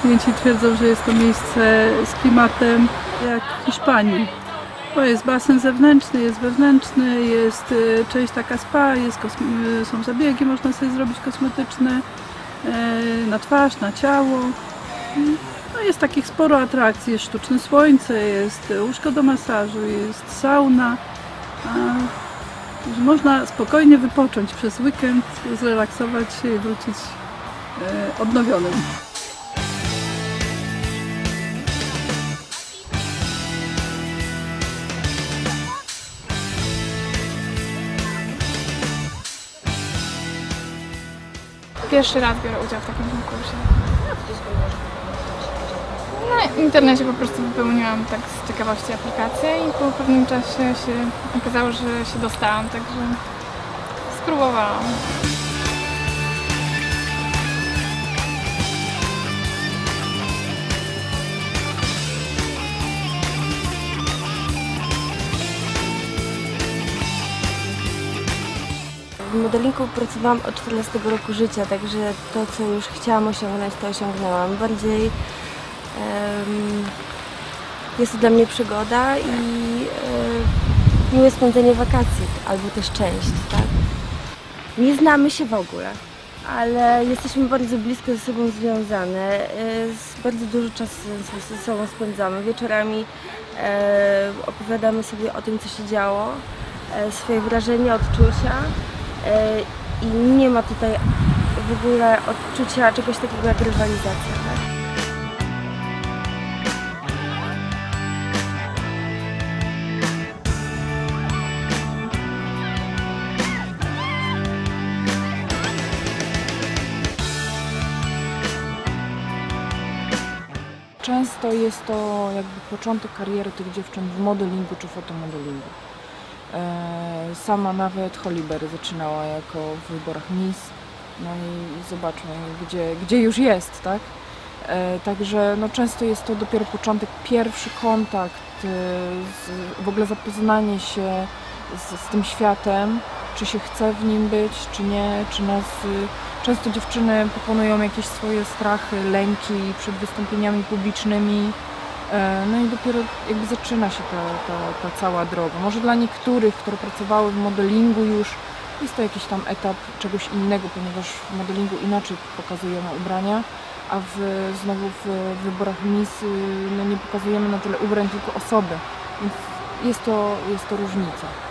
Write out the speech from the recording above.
klienci twierdzą, że jest to miejsce z klimatem jak w Hiszpanii. Bo jest basen zewnętrzny, jest wewnętrzny, jest y, część taka spa, jest y, są zabiegi, można sobie zrobić kosmetyczne y, na twarz, na ciało. No jest takich sporo atrakcji, jest sztuczne słońce, jest łóżko do masażu, jest sauna. A, można spokojnie wypocząć przez weekend, zrelaksować się i wrócić odnowionym. Pierwszy raz biorę udział w takim konkursie. Na internecie po prostu wypełniłam tak z ciekawości aplikację i po pewnym czasie się okazało, że się dostałam, także spróbowałam. W modelingu pracowałam od 14 roku życia, także to, co już chciałam osiągnąć, to osiągnęłam. Bardziej em, jest to dla mnie przygoda i e, miłe spędzenie wakacji, albo też część, tak? Nie znamy się w ogóle, ale jesteśmy bardzo blisko ze sobą związane. e, Bardzo dużo czasu ze- ze sobą spędzamy. Wieczorami e, opowiadamy sobie o tym, co się działo, e, swoje wrażenia, odczucia. E, i nie ma tutaj w ogóle odczucia czegoś takiego jak rywalizacja. Tak? Często jest to jakby początek kariery tych dziewczyn w modelingu czy fotomodelingu. Sama nawet Holly Berry zaczynała jako w wyborach Miss, no i zobaczmy, gdzie, gdzie już jest, tak? E, Także no, często jest to dopiero początek, pierwszy kontakt, e, z, w ogóle zapoznanie się z, z tym światem, czy się chce w nim być, czy nie, czy nas... y, Często dziewczyny pokonują jakieś swoje strachy, lęki przed wystąpieniami publicznymi. E, No i dopiero jakby zaczyna się ta, ta, ta cała droga. Może dla niektórych, które pracowały w modelingu już, jest to jakiś tam etap czegoś innego, ponieważ w modelingu inaczej pokazujemy ubrania, a w, znowu w wyborach Miss y, no nie pokazujemy na tyle ubrań, tylko osoby. Więc jest to, jest to różnica.